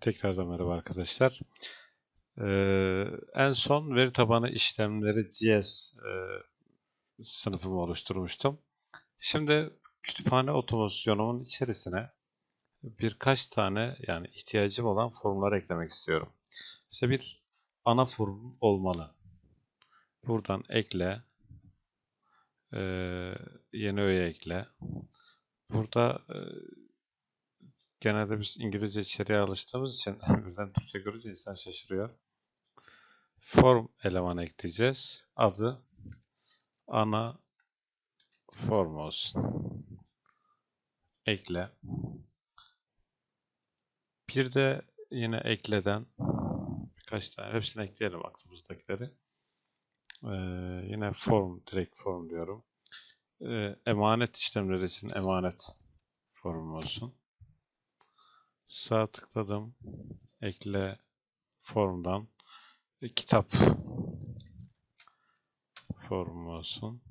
Tekrardan merhaba arkadaşlar. Ee, en son veri tabanı işlemleri GS e, sınıfımı oluşturmuştum. Şimdi kütüphane otomosyonumun içerisine birkaç tane yani ihtiyacım olan formlar eklemek istiyorum. İşte bir ana form olmalı. Buradan ekle, e, yeni öğe ekle. Burada e, genelde biz İngilizce içeriğe alıştığımız için birden Türkçe görünce insan şaşırıyor. Form elemanı ekleyeceğiz. Adı ana form olsun. Ekle. Bir de yine ekleden birkaç tane hepsini ekleyelim aklımızdakileri. Ee, yine form, direkt form diyorum. Ee, emanet işlemleri için emanet form olsun. Sağ tıkladım. Ekle formdan. E, kitap formu olsun.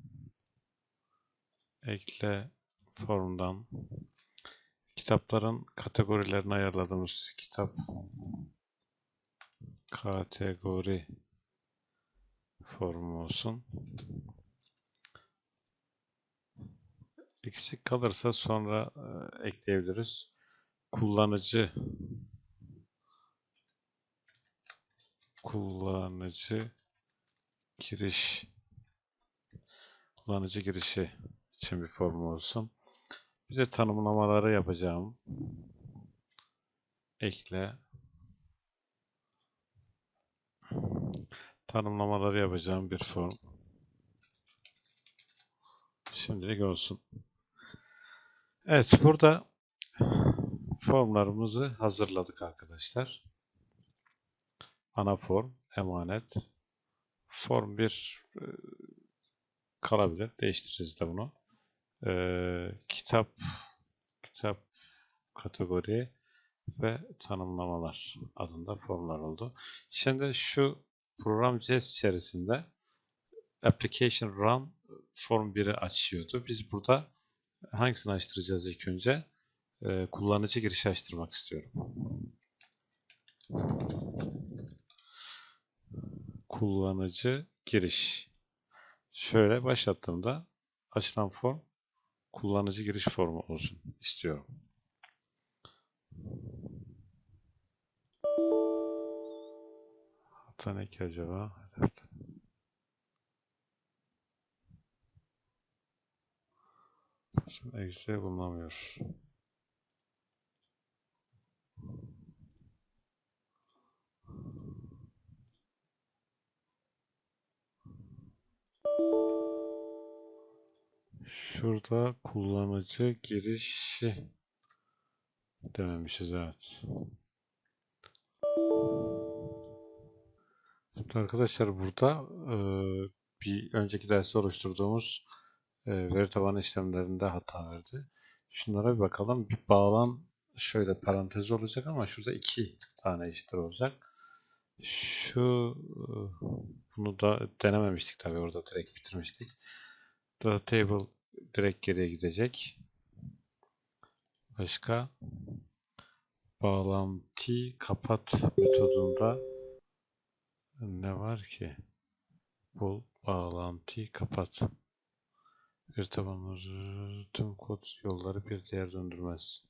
Ekle formdan. Kitapların kategorilerini ayarladığımız kitap kategori formu olsun. Eksik kalırsa sonra e, ekleyebiliriz kullanıcı kullanıcı giriş kullanıcı girişi için bir form olsun. Bir de tanımlamaları yapacağım. Ekle. Tanımlamaları yapacağım bir form. Şimdilik olsun. Evet burada formlarımızı hazırladık arkadaşlar. Ana form, emanet. Form 1 e, kalabilir. Değiştireceğiz de bunu. E, kitap, kitap kategori ve tanımlamalar adında formlar oldu. Şimdi şu program JS içerisinde application run form 1'i açıyordu. Biz burada hangisini açtıracağız ilk önce? E, kullanıcı giriş açtırmak istiyorum. Kullanıcı giriş. Şöyle başlattığımda açılan form kullanıcı giriş formu olsun istiyorum. Hata ne ki acaba? Evet. Şimdi exe bulunamıyor. Şurada kullanıcı girişi dememişiz evet. Şimdi arkadaşlar burada e, bir önceki derste oluşturduğumuz e, veri tabanı işlemlerinde hata verdi. Şunlara bir bakalım. Bir bağlan şöyle parantez olacak ama şurada iki tane eşittir olacak. Şu bunu da denememiştik tabii orada direkt bitirmiştik. The table direkt geriye gidecek. Başka bağlantı kapat metodunda ne var ki? Bul bağlantı kapat. Bir tabanları tüm kod yolları bir diğer döndürmez.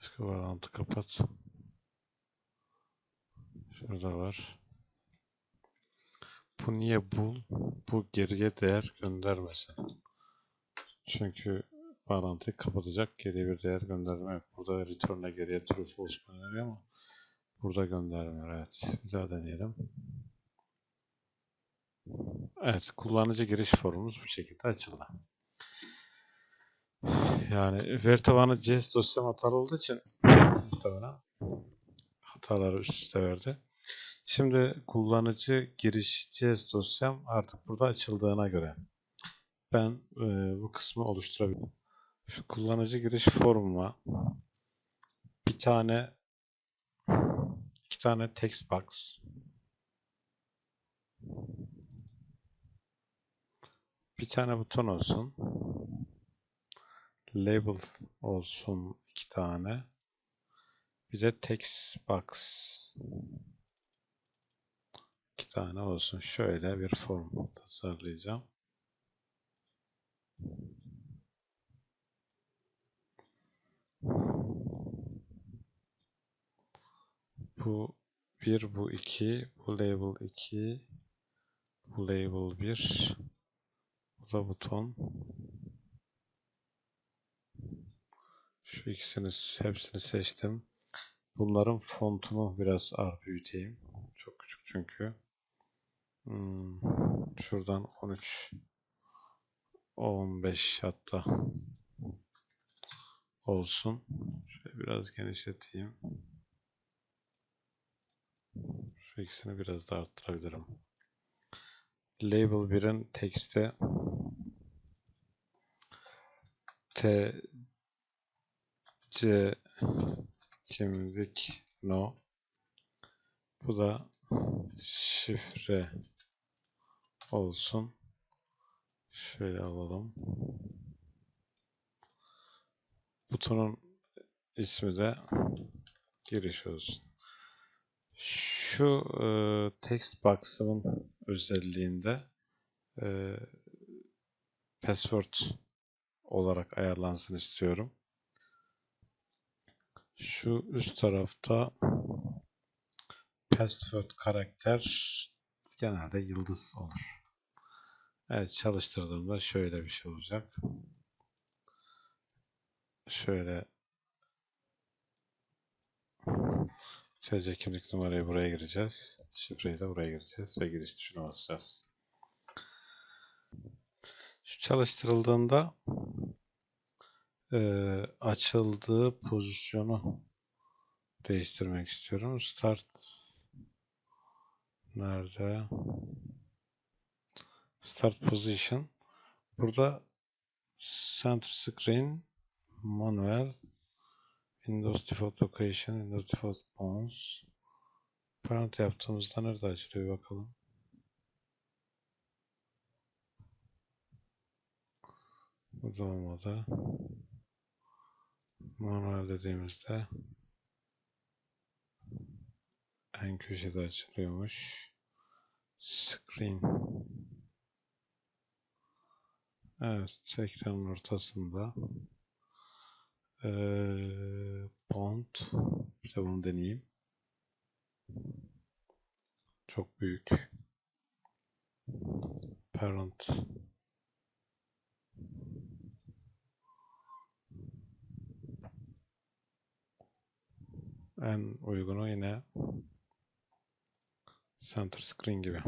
Başka bağlantı kapat. Şurada var. Bu niye bul? Bu geriye değer göndermesin. Çünkü bağlantıyı kapatacak geriye bir değer gönderme. Burada return'e geriye true false gönderiyor ama burada göndermiyor. Evet. Bir daha deneyelim. Evet. Kullanıcı giriş formumuz bu şekilde açıldı. Yani veri tabanı JS dosyam hatalı olduğu için muhtemelen hataları üst üste verdi. Şimdi kullanıcı giriş JS dosyam artık burada açıldığına göre ben e, bu kısmı oluşturabilirim. Şu kullanıcı giriş formuma bir tane iki tane text box bir tane buton olsun label olsun iki tane. Bir de text box iki tane olsun. Şöyle bir form tasarlayacağım. Bu 1, bu 2, bu label 2, bu label 1, bu da buton. Şu ikisini, hepsini seçtim. Bunların fontunu biraz büyüteyim. Çünkü. Hmm, şuradan 13, 15 hatta olsun. Şöyle biraz genişleteyim. Şu ikisini biraz daha arttırabilirim. Label 1'in teksti T C kimlik no bu da şifre olsun. Şöyle alalım. Butonun ismi de giriş olsun. Şu e, text box'ımın özelliğinde e, password olarak ayarlansın istiyorum. Şu üst tarafta password karakter genelde yıldız olur. Evet çalıştırdığımda şöyle bir şey olacak. Şöyle TC kimlik numarayı buraya gireceğiz. Şifreyi de buraya gireceğiz ve giriş tuşuna basacağız. Şu çalıştırıldığında e, açıldığı pozisyonu değiştirmek istiyorum. Start nerede? Start position. Burada center screen manuel Windows Default Location, Windows Default Bones. Parent yaptığımızda nerede açılıyor bir bakalım. Burada olmadı. Manuel dediğimizde en köşede açılıyormuş. Screen. Evet, ekranın ortasında. Ee, Bond. Bir de bunu deneyeyim. Çok büyük. Parent. En uygunu yine center screen gibi.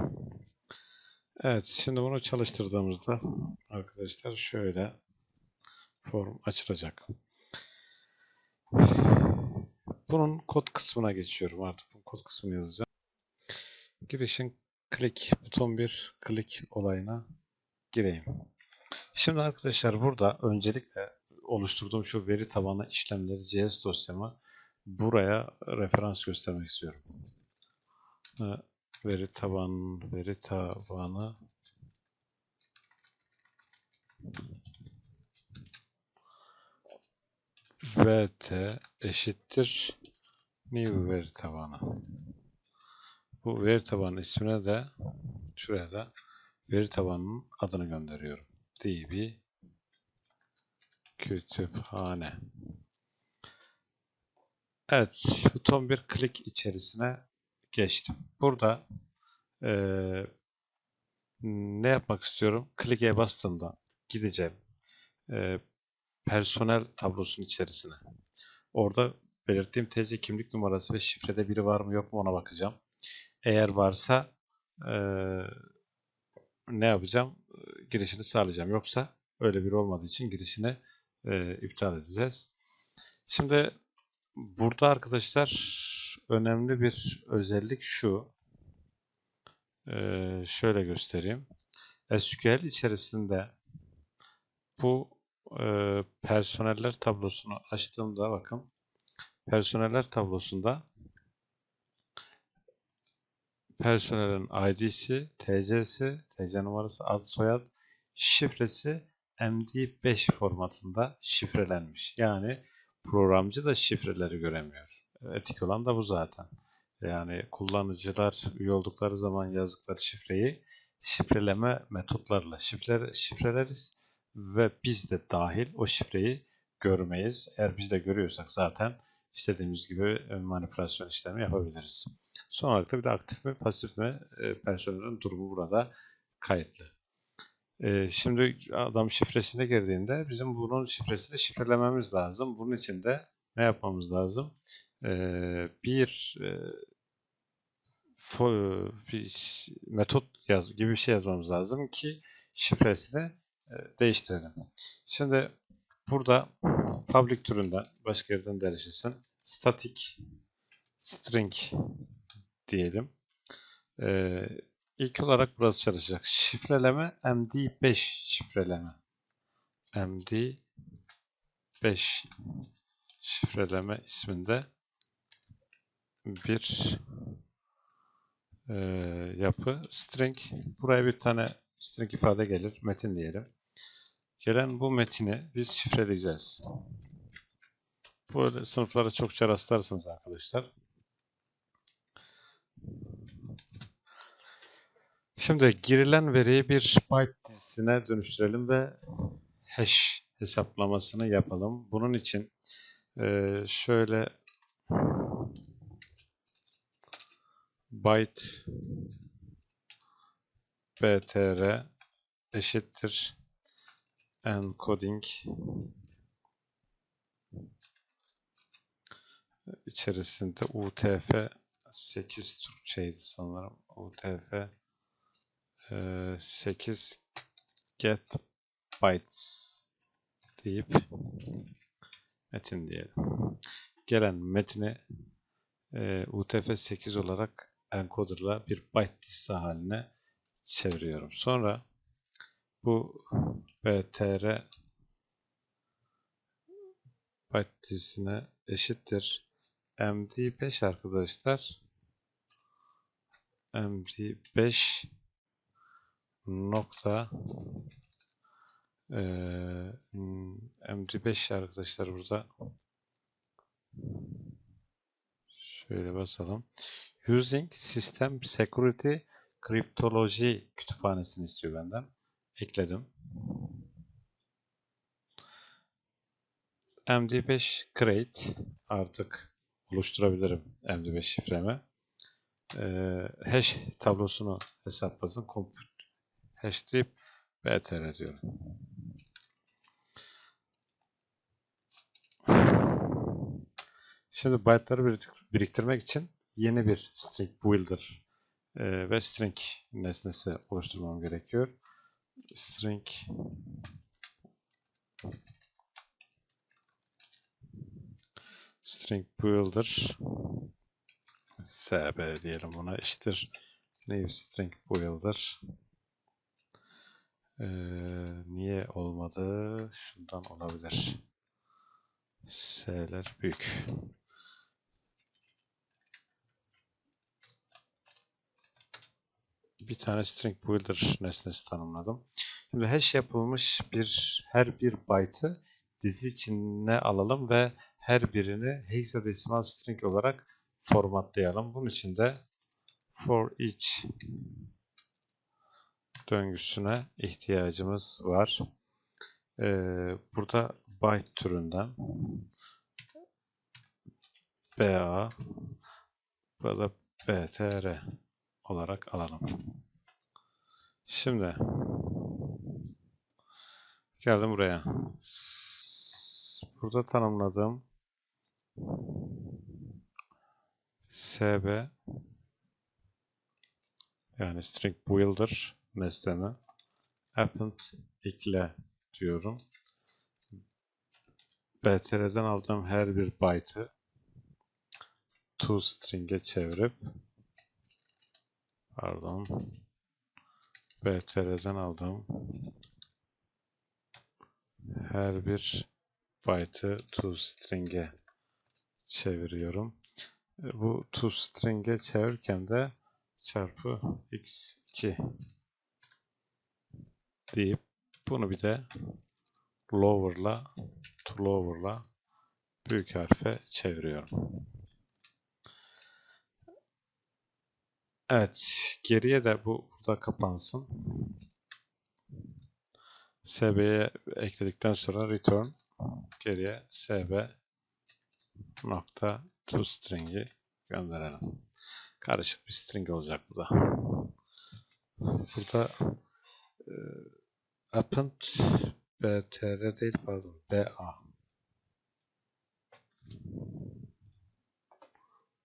Evet, şimdi bunu çalıştırdığımızda arkadaşlar şöyle form açılacak. Bunun kod kısmına geçiyorum artık. Bu kod kısmını yazacağım. Girişin klik buton 1 klik olayına gireyim. Şimdi arkadaşlar burada öncelikle oluşturduğum şu veri tabanı işlemleri CS dosyamı buraya referans göstermek istiyorum. Veri tabanı veri tabanı vt eşittir new veri tabanı. Bu veri tabanı ismine de şuraya da veri tabanının adını gönderiyorum. db kütüphane. Evet, buton bir klik içerisine geçtim. Burada e, ne yapmak istiyorum? Klik'e bastığımda gideceğim. E, personel tablosunun içerisine. Orada belirttiğim TC kimlik numarası ve şifrede biri var mı yok mu ona bakacağım. Eğer varsa e, ne yapacağım? Girişini sağlayacağım. Yoksa öyle biri olmadığı için girişini e, iptal edeceğiz. Şimdi burada arkadaşlar önemli bir özellik şu. E, şöyle göstereyim. SQL içerisinde bu e, personeller tablosunu açtığımda bakın personeller tablosunda personelin ID'si, TC'si, TC numarası, ad, soyad, şifresi MD5 formatında şifrelenmiş. Yani programcı da şifreleri göremiyor. Etik olan da bu zaten. Yani kullanıcılar üye oldukları zaman yazdıkları şifreyi şifreleme metotlarla şifre, şifreleriz ve biz de dahil o şifreyi görmeyiz. Eğer biz de görüyorsak zaten istediğimiz gibi manipülasyon işlemi yapabiliriz. Son olarak da bir de aktif mi pasif mi e, personelin durumu burada kayıtlı. E, şimdi adam şifresine girdiğinde bizim bunun şifresini şifrelememiz lazım. Bunun için de ne yapmamız lazım? Bir bir metot yaz gibi bir şey yazmamız lazım ki şifresini değiştirelim. Şimdi burada public türünden başka yerden de static string diyelim. Ee, ilk olarak burası çalışacak. Şifreleme MD5 şifreleme. MD5 şifreleme isminde bir e, yapı. String. Buraya bir tane string ifade gelir. Metin diyelim. Gelen bu metini biz şifreleyeceğiz. Bu sınıflara çokça rastlarsınız arkadaşlar. Şimdi girilen veriyi bir byte dizisine dönüştürelim ve hash hesaplamasını yapalım. Bunun için e, şöyle byte btr eşittir encoding içerisinde UTF 8 Türkçeydi sanırım. UTF e, 8 get bytes deyip metin diyelim. Gelen metni e, UTF-8 olarak encoder'la bir byte dizisi haline çeviriyorum. Sonra bu btr byte dizisine eşittir md5 arkadaşlar. md5 nokta e, md5 arkadaşlar burada. Şöyle basalım using system security cryptology kütüphanesini istiyor benden. Ekledim. Md5 create artık oluşturabilirim md5 şifremi. Ee, hash tablosunu hesaplasın. Compute hash deyip btr diyorum. Şimdi byte'ları biriktirmek için yeni bir string builder e, ve string nesnesi oluşturmam gerekiyor. String string builder sb diyelim buna eşittir. New string builder. Ee, niye olmadı? Şundan olabilir. S'ler büyük bir tane string builder nesnesi tanımladım. Şimdi hash yapılmış bir her bir byte'ı dizi içine alalım ve her birini hexadesimal string olarak formatlayalım. Bunun için de for each döngüsüne ihtiyacımız var. Ee, burada byte türünden BA burada BTR olarak alalım. Şimdi geldim buraya. Burada tanımladığım SB yani string builder nesnemi append ekle diyorum. BTR'den aldığım her bir byte'ı toString'e çevirip pardon BTR'den aldığım her bir byte'ı toString'e çeviriyorum. E, bu toString'e çevirirken de çarpı x2 deyip bunu bir de lower'la to lower'la büyük harfe çeviriyorum. Evet, geriye de bu burada kapansın. SB'ye ekledikten sonra return geriye SB nokta to string'i gönderelim. Karışık bir string olacak bu da. Burada e, append btr değil pardon ba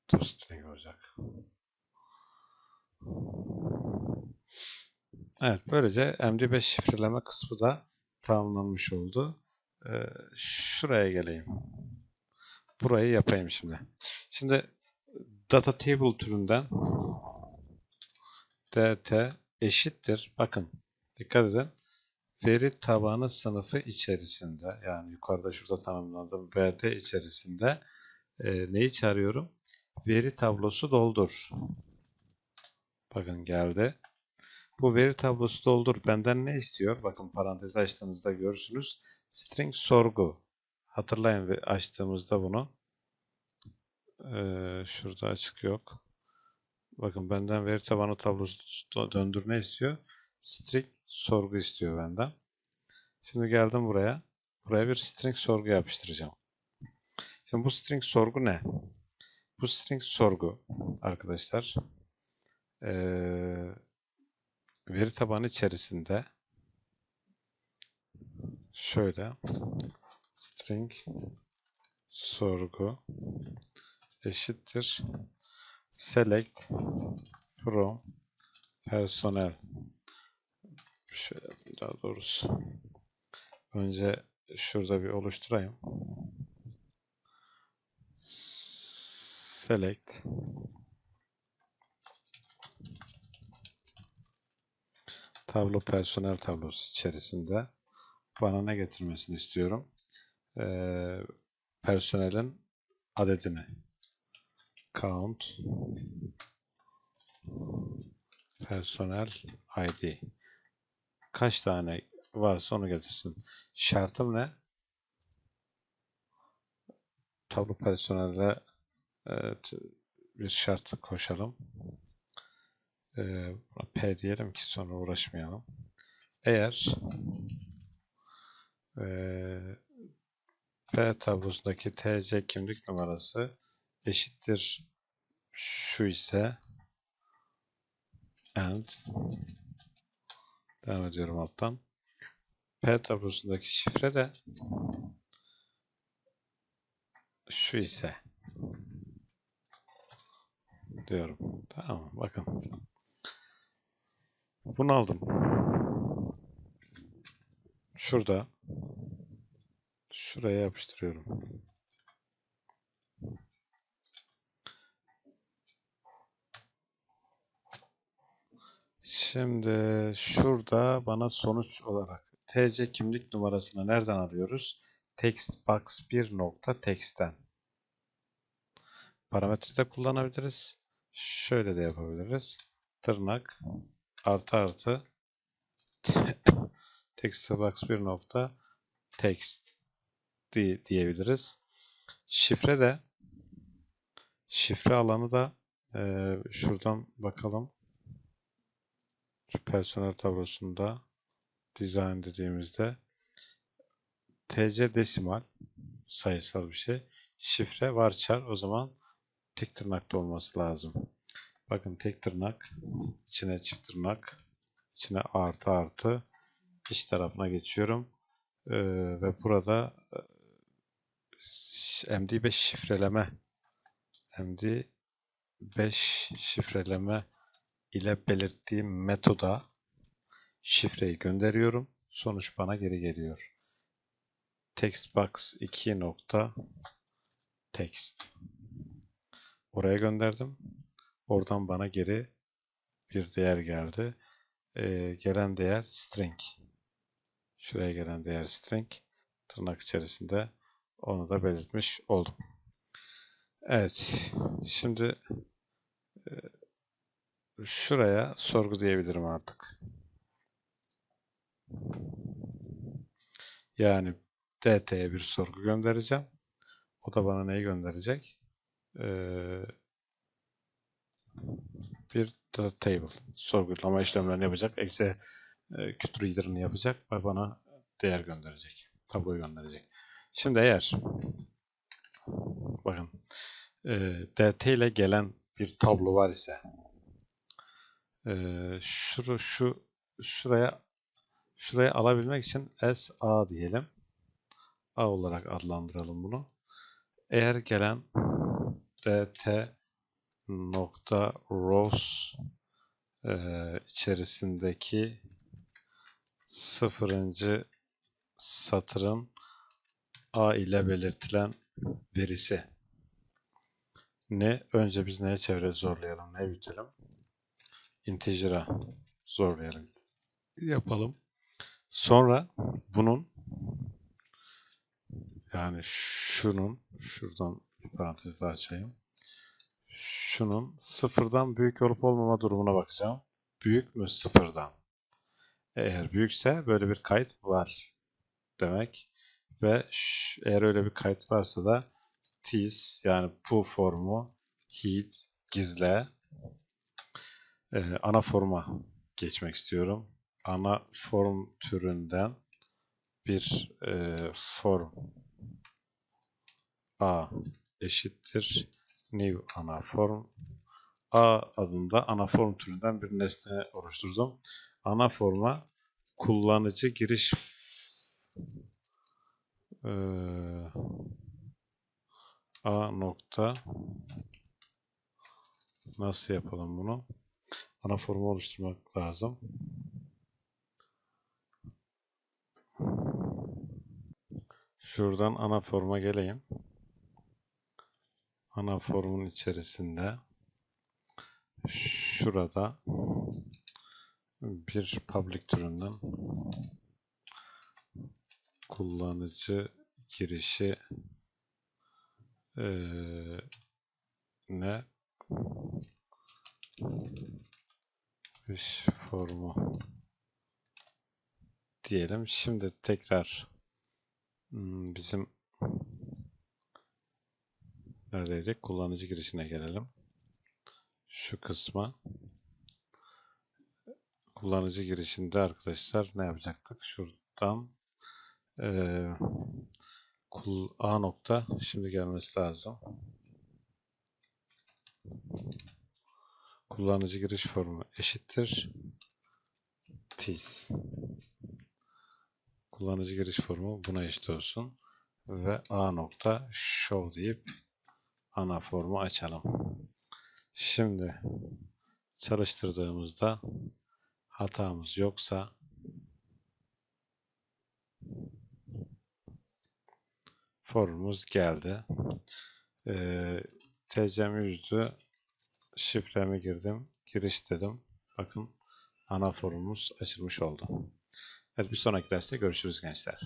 to string olacak. Evet, böylece MD5 şifreleme kısmı da tamamlanmış oldu. Ee, şuraya geleyim. Burayı yapayım şimdi. Şimdi data table türünden dt eşittir. Bakın dikkat edin. Veri tabanı sınıfı içerisinde yani yukarıda şurada tanımladığım vd içerisinde e, neyi çağırıyorum? Veri tablosu doldur. Bakın geldi. Bu veri tablosu doldur. Benden ne istiyor? Bakın parantez açtığınızda görürsünüz. String sorgu. Hatırlayın açtığımızda bunu. Ee, şurada açık yok. Bakın benden veri tabanı tablosu döndür ne istiyor? String sorgu istiyor benden. Şimdi geldim buraya. Buraya bir string sorgu yapıştıracağım. Şimdi bu string sorgu ne? Bu string sorgu arkadaşlar ee, veri tabanı içerisinde şöyle string sorgu eşittir select from personnel şöyle daha doğrusu. Önce şurada bir oluşturayım. Select tablo personel tablosu içerisinde bana ne getirmesini istiyorum? Ee, personelin adedini count personel id kaç tane varsa onu getirsin. Şartım ne? Tablo personelde evet, bir şart koşalım. Ee, P diyelim ki sonra uğraşmayalım. Eğer e, P tablosundaki TC kimlik numarası eşittir şu ise and devam ediyorum alttan. P tablosundaki şifre de şu ise diyorum. Tamam bakın. Bunu aldım. Şurada şuraya yapıştırıyorum. Şimdi şurada bana sonuç olarak TC kimlik numarasını nereden alıyoruz? Textbox 1 nokta text'ten. Parametre de kullanabiliriz. Şöyle de yapabiliriz. Tırnak artı artı textbox 1 nokta text diye, diyebiliriz. Şifre de şifre alanı da e, şuradan bakalım. Şu personel tablosunda design dediğimizde TC desimal sayısal bir şey. Şifre varchar o zaman tek tırnakta olması lazım. Bakın tek tırnak, içine çift tırnak, içine artı artı iç tarafına geçiyorum. Ee, ve burada MD5 şifreleme MD5 şifreleme ile belirttiğim metoda şifreyi gönderiyorum. Sonuç bana geri geliyor. Textbox 2 nokta text. Oraya gönderdim. Oradan bana geri bir değer geldi. Ee, gelen değer string. Şuraya gelen değer string. Tırnak içerisinde onu da belirtmiş oldum. Evet. Şimdi e, şuraya sorgu diyebilirim artık. Yani DT'ye bir sorgu göndereceğim. O da bana neyi gönderecek? Ee, bir table sorgulama işlemlerini yapacak. Exe e, reader'ını yapacak ve bana değer gönderecek. Tabloyu gönderecek. Şimdi eğer bakın e, DT ile gelen bir tablo var ise e, şuru, şu şuraya şuraya alabilmek için SA diyelim. A olarak adlandıralım bunu. Eğer gelen dt nokta rows e, içerisindeki sıfırıncı satırın A ile belirtilen verisi ne? Önce biz neye çevre zorlayalım, ne büyütelim? Integer'a zorlayalım. Yapalım. Sonra bunun yani şunun şuradan bir parantez açayım. Şunun sıfırdan büyük olup olmama durumuna bakacağım. Büyük mü sıfırdan? Eğer büyükse böyle bir kayıt var demek. Ve eğer öyle bir kayıt varsa da tease yani bu formu hid gizle e, ana forma geçmek istiyorum. Ana form türünden bir e, form a eşittir new ana form a adında ana form türünden bir nesne oluşturdum. Ana forma kullanıcı giriş e, a nokta nasıl yapalım bunu? Ana formu oluşturmak lazım. Şuradan ana forma geleyim. Ana formun içerisinde şurada bir public türünden kullanıcı girişi ne iş formu diyelim. Şimdi tekrar hmm, bizim neredeydik? Kullanıcı girişine gelelim. Şu kısma kullanıcı girişinde arkadaşlar ne yapacaktık? Şuradan eee, kul A nokta şimdi gelmesi lazım. Kullanıcı giriş formu eşittir tis. Kullanıcı giriş formu buna eşit olsun. Ve A nokta show deyip ana formu açalım. Şimdi çalıştırdığımızda hatamız yoksa formumuz geldi. Ee, TC'm yüzdü. Şifremi girdim. Giriş dedim. Bakın ana formumuz açılmış oldu. Evet bir sonraki derste görüşürüz gençler.